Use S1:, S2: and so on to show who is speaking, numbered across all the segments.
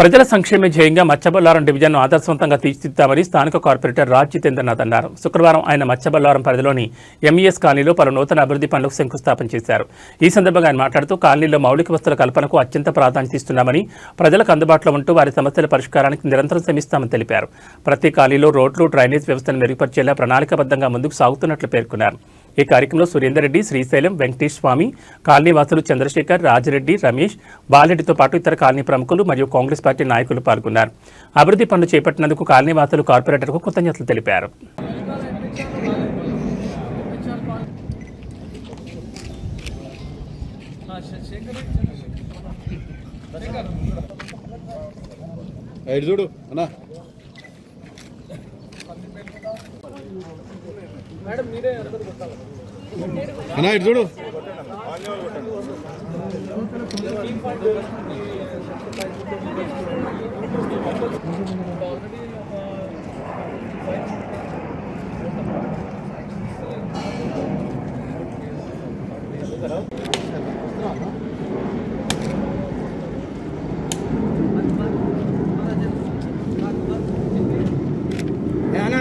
S1: ప్రజల సంక్షేమ ధ్యేయంగా మత్స్యబల్లారం డివిజన్ను ఆదర్శవంతంగా తీర్చిదిద్దామని స్థానిక కార్పొరేటర్ రాజ్ జితేంద్రనాథ్ అన్నారు. శుక్రవారం ఆయన మత్స్యబల్లారం పరిధిలోని ఎంఈఎస్ కాలనీలో పలు నూతన అభివృద్ధి పనులకు శంకుస్థాపన చేశారు. ఈ సందర్భంగా ఆయన మాట్లాడుతూ కాలనీలో మౌలిక వస్తువుల కల్పనకు అత్యంత ప్రాధాన్యత ఇస్తున్నామని ప్రజలకు అందుబాటులో ఉంటూ వారి సమస్యల పరిష్కారానికి నిరంతరం శ్రమిస్తామని తెలిపారు. ప్రతి కాలనీలో రోడ్లు డ్రైనేజ్ వ్యవస్థను మెరుగుపరిచేలా ప్రణాళికబద్ధంగా ముందుకు సాగుతున్నట్లు పేర్కొన్నారు. ఈ కార్యక్రమంలో సురేందర్ రెడ్డి శ్రీశైలం వెంకటేష్ స్వామి కాలనీ వాసులు చంద్రశేఖర్ రాజరెడ్డి రమేష్ బాలరెడ్డితో పాటు ఇతర కాలనీ ప్రముఖులు మరియు కాంగ్రెస్ పార్టీ నాయకులు పాల్గొన్నారు. అభివృద్ధి పనులు చేపట్టినందుకు కాలనీ వాసులు కార్పొరేటర్కు కృతజ్ఞతలు తెలిపారు.
S2: చూడు అన్నా. అన్నా ఇటు చూడు.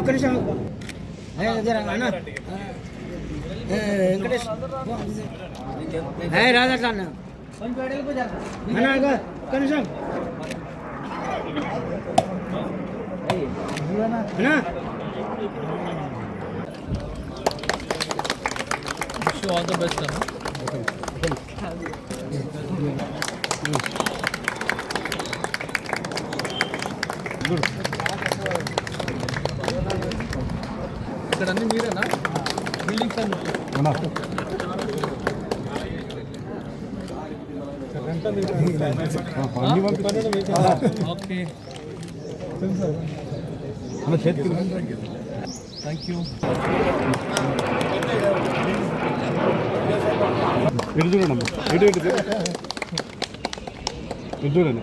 S3: ఒక్క నిమిషం. వెంకటేష్. ఏ రాదట్లా అన్న అన్న ఇగో, ఒక్క నిమిషం. అన్న.
S4: విష్ ఆల్ ద బెస్ట్ అన్న ఇక్కడ అన్ని మీరేనా బిల్డింగ్స్ అన్ని
S2: అన్నా అన్ని పంపి
S4: ఓకే
S2: అన్న చేతికి
S4: థ్యాంక్ యూ
S2: ఇటు చూడండి అమ్మ ఇటు ఇటు ఇటు. ఇటు చూడండి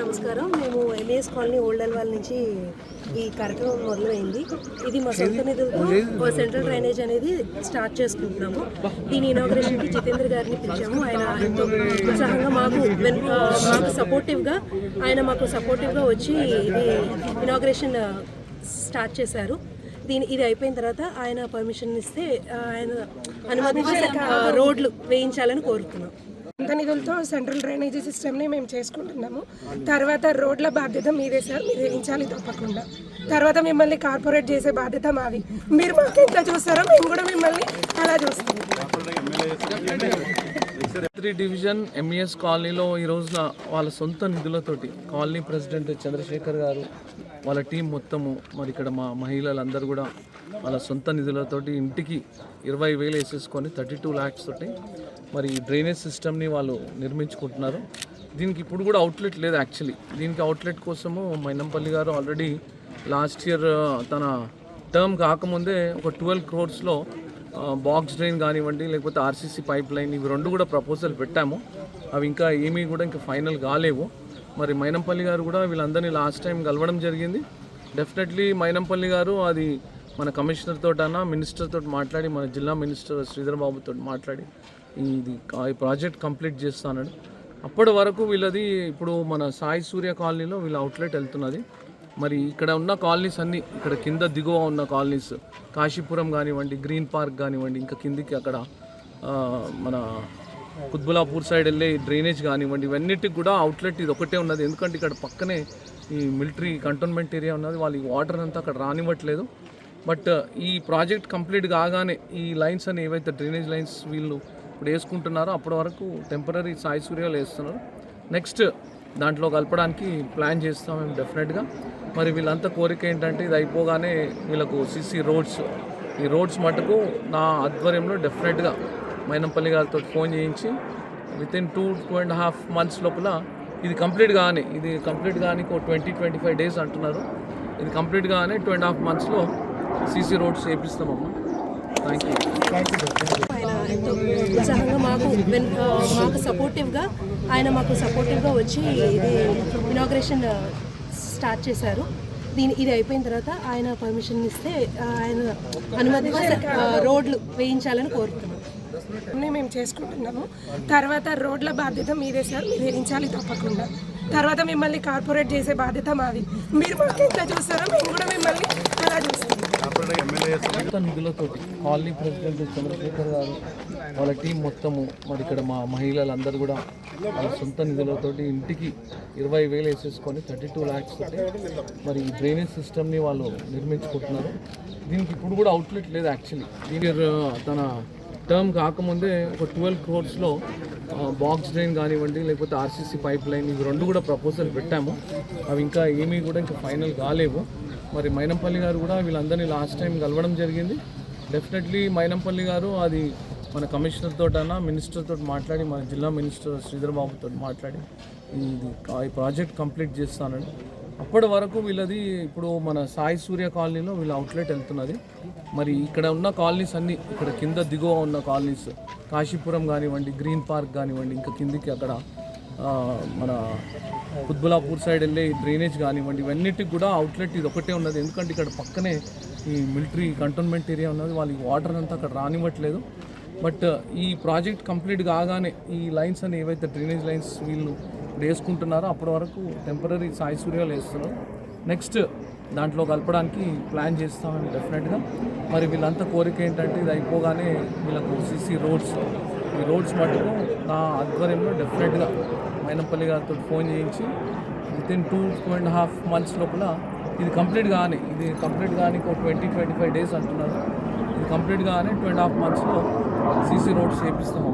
S5: నమస్కారం. మేము ఎంఏఎస్ కాలనీ ఓల్డ్ అల్వాల్ నుంచి ఈ కార్యక్రమం మొదలైంది. ఇది మా సొంత నిధులతో సెంట్రల్ డ్రైనేజ్ అనేది స్టార్ట్ చేసుకుంటున్నాము. దీని ఇనాగ్రేషన్కి జితేంద్ర గారిని పిలిచాము. ఆయన ఎంతో ఉత్సాహంగా మాకు వెన్- మాకు సపోర్టివ్గా ఆయన మాకు సపోర్టివ్గా వచ్చి ఇది ఇనాగ్రేషన్ స్టార్ట్ చేశారు. దీని ఇది అయిపోయిన తర్వాత ఆయన పర్మిషన్ ఇస్తే ఆయన అనుమతించి రోడ్లు వేయించాలని కోరుతున్నాం.
S6: సొంత నిధులతో సెంట్రల్ డ్రైనేజీ సిస్టమ్ని మేము చేసుకుంటున్నాము. తర్వాత రోడ్ల బాధ్యత మీదే సార్ మీరు వేయించాలి తప్పకుండా. తర్వాత మిమ్మల్ని కార్పొరేట్ చేసే బాధ్యత మాది. మీరు మాకు ఎంత చూస్తారో? మేము కూడా మిమ్మల్ని అలా చూస్తాం.
S4: త్రీ డివిజన్ ఎంఈఎస్ కాలనీలో ఈ రోజున వాళ్ళ సొంత నిధులతోటి కాలనీ ప్రెసిడెంట్ చంద్రశేఖర్ గారు వాళ్ళ టీం మొత్తము మరి ఇక్కడ మా మహిళలందరూ కూడా వాళ్ళ సొంత నిధులతోటి ఇంటికి ఇరవై వేలు వేసేసుకొని థర్టీ టూ ల్యాక్స్ తోటి మరి ఈ డ్రైనేజ్ సిస్టమ్ని వాళ్ళు నిర్మించుకుంటున్నారు. దీనికి ఇప్పుడు కూడా అవుట్లెట్ లేదు యాక్చువల్లీ దీనికి అవుట్లెట్ కోసము మైనంపల్లి గారు ఆల్రెడీ లాస్ట్ ఇయర్ తన టర్మ్ కాకముందే ఒక ట్వెల్వ్ క్రోర్స్లో బాక్స్ డ్రైన్ కానివ్వండి లేకపోతే ఆర్సీసీ పైప్ లైన్ ఇవి రెండు కూడా ప్రపోజల్ పెట్టాము. అవి ఇంకా ఏమీ కూడా ఇంకా ఫైనల్ కాలేవు. మరి మైనంపల్లి గారు కూడా వీళ్ళందరినీ లాస్ట్ టైం కలవడం జరిగింది. డెఫినెట్లీ మైనంపల్లి గారు అది మన కమిషనర్ తోటన్నా మినిస్టర్ తోటి మాట్లాడి మన జిల్లా మినిస్టర్ శ్రీధర్ బాబుతో మాట్లాడి ఇది ఈ ప్రాజెక్ట్ కంప్లీట్ చేస్తానడు అప్పటి వరకు వీళ్ళది ఇప్పుడు మన సాయి సూర్య కాలనీలో వీళ్ళ అవుట్లెట్ వెళ్తున్నది. మరి ఇక్కడ ఉన్న కాలనీస్ అన్నీ ఇక్కడ కింద దిగువ ఉన్న కాలనీస్ కాశీపురం కానివ్వండి గ్రీన్ పార్క్ కానివ్వండి ఇంకా కిందికి అక్కడ మన కుత్బులాపూర్ సైడ్ వెళ్ళే డ్రైనేజ్ కానివ్వండి ఇవన్నిటికి కూడా అవుట్లెట్ ఇది ఒకటే ఉన్నది. ఎందుకంటే ఇక్కడ పక్కనే ఈ మిలిటరీ కంటోన్మెంట్ ఏరియా ఉన్నది. వాళ్ళు ఈ వాటర్ అంతా అక్కడ రానివ్వట్లేదు. బట్ ఈ ప్రాజెక్ట్ కంప్లీట్ కాగానే ఈ లైన్స్ అని ఏవైతే డ్రైనేజ్ లైన్స్ వీళ్ళు ఇప్పుడు వేసుకుంటున్నారో అప్పటి వరకు టెంపరీ సాయి సూర్యాలు వేస్తున్నారు. నెక్స్ట్ దాంట్లో కలపడానికి ప్లాన్ చేస్తాం మేము డెఫినెట్గా. మరి వీళ్ళంతా కోరిక ఏంటంటే ఇది అయిపోగానే వీళ్ళకు సిసి రోడ్స్ ఈ రోడ్స్ మటుకు నా ఆధ్వర్యంలో డెఫినెట్గా మైనంపల్లి గారితో ఫోన్ చేయించి with in two two and half months లోపల ఇది కంప్లీట్ కానీ ఇది కంప్లీట్ కానీ ఒక ట్వంటీ ట్వంటీ ఫైవ్ డేస్ అంటున్నారు. ఇది కంప్లీట్ కానీ టూ అండ్ హాఫ్ మంత్స్లో సీసీ రోడ్స్ వేపిస్తామమ్మా థ్యాంక్ యూ
S5: ఆయన ఎంతో ఉత్సాహంగా మాకు మాకు సపోర్టివ్గా ఆయన మాకు సపోర్టివ్గా వచ్చి ఇది ఇనాగ్రేషన్ స్టార్ట్ చేశారు. దీని ఇది అయిపోయిన తర్వాత ఆయన పర్మిషన్ ఇస్తే ఆయన అనుమతిస్తే ఆ, రోడ్లు వేయించాలని కోరుతున్నాం.
S6: మేము చేసుకుంటున్నాము. తర్వాత రోడ్ల బాధ్యత మీదే సార్ మీరు వేయించాలి తప్పకుండా. తర్వాత మిమ్మల్ని కార్పొరేట్ చేసే బాధ్యత మాది. మీరు మాకు ఎంత చూస్తారో? మేము కూడా
S4: సొంత నిధులతోటి కాలనీ ప్రెసిడెంట్ చంద్రశేఖర్ గారు వాళ్ళ టీం మొత్తము మరి ఇక్కడ మా మహిళలందరూ కూడా వాళ్ళ సొంత నిధులతోటి ఇంటికి ఇరవై వేలు వేసేసుకొని థర్టీ టూ ల్యాక్స్ తోటి మరి ఈ డ్రైనేజ్ సిస్టమ్ని వాళ్ళు నిర్మించుకుంటున్నారు. దీనికి ఇప్పుడు కూడా అవుట్లెట్ లేదు యాక్చువల్లీ దీని తన టర్మ్ కాకముందే ఒక ట్వెల్వ్ క్రోర్స్లో బాక్స్ డ్రైన్ కానివ్వండి లేకపోతే ఆర్సీసీ పైప్ లైన్ ఇవి రెండు కూడా ప్రపోజల్ పెట్టాము. అవి ఇంకా ఏమీ కూడా ఇంకా ఫైనల్ కాలేవు. మరి మైనంపల్లి గారు కూడా వీళ్ళందరినీ లాస్ట్ టైం కలవడం జరిగింది. డెఫినెట్లీ మైనంపల్లి గారు అది మన కమిషనర్ తోటనా మినిస్టర్ తోటి మాట్లాడి మన జిల్లా మినిస్టర్ శ్రీధర్ బాబుతో మాట్లాడి ఇది ఈ ప్రాజెక్ట్ కంప్లీట్ చేస్తానని. అప్పటి వరకు వీళ్ళది ఇప్పుడు మన సాయి సూర్య కాలనీలో వీళ్ళ అవుట్లెట్ వెళ్తున్నది. మరి ఇక్కడ ఉన్న కాలనీస్ అన్నీ ఇక్కడ కింద దిగువ ఉన్న కాలనీస్ కాశీపురం కానివ్వండి గ్రీన్ పార్క్ కానివ్వండి ఇంకా కిందికి అక్కడ మన కుత్బులాపూర్ సైడ్ వెళ్ళే డ్రైనేజ్ కానివ్వండి ఇవన్నిటికి కూడా అవుట్లెట్ ఇది ఒకటే ఉన్నది. ఎందుకంటే ఇక్కడ పక్కనే ఈ మిలిటరీ కంటోన్మెంట్ ఏరియా ఉన్నది. వాళ్ళకి వాటర్ అంతా అక్కడ రానివ్వట్లేదు. బట్ uh, ఈ ప్రాజెక్ట్ కంప్లీట్ కాగానే ఈ లైన్స్ అని ఏవైతే డ్రైనేజ్ లైన్స్ వీళ్ళు వేసుకుంటున్నారో అప్పటి వరకు టెంపరీ సాయి సూర్యాలు వేస్తున్నారు నెక్స్ట్ దాంట్లో కలపడానికి ప్లాన్ చేస్తామని డెఫినెట్గా మరి వీళ్ళంతా కోరిక ఏంటంటే ఇది అయిపోగానే వీళ్ళకు సీసీ రోడ్స్ ఈ రోడ్స్ మటుకు నా ఆధ్వర్యంలో డెఫినెట్గా మైనంపల్లి గారితో ఫోన్ చేయించి with in two two and half months లోపల ఇది కంప్లీట్ కానీ ఇది కంప్లీట్ కానీ ఒక ట్వంటీ ట్వంటీ ఫైవ్ డేస్ అంటున్నారు. ఇది కంప్లీట్ కానీ టూ అండ్ హాఫ్ మంత్స్లో సీసీ రోడ్స్ వేపిస్తాము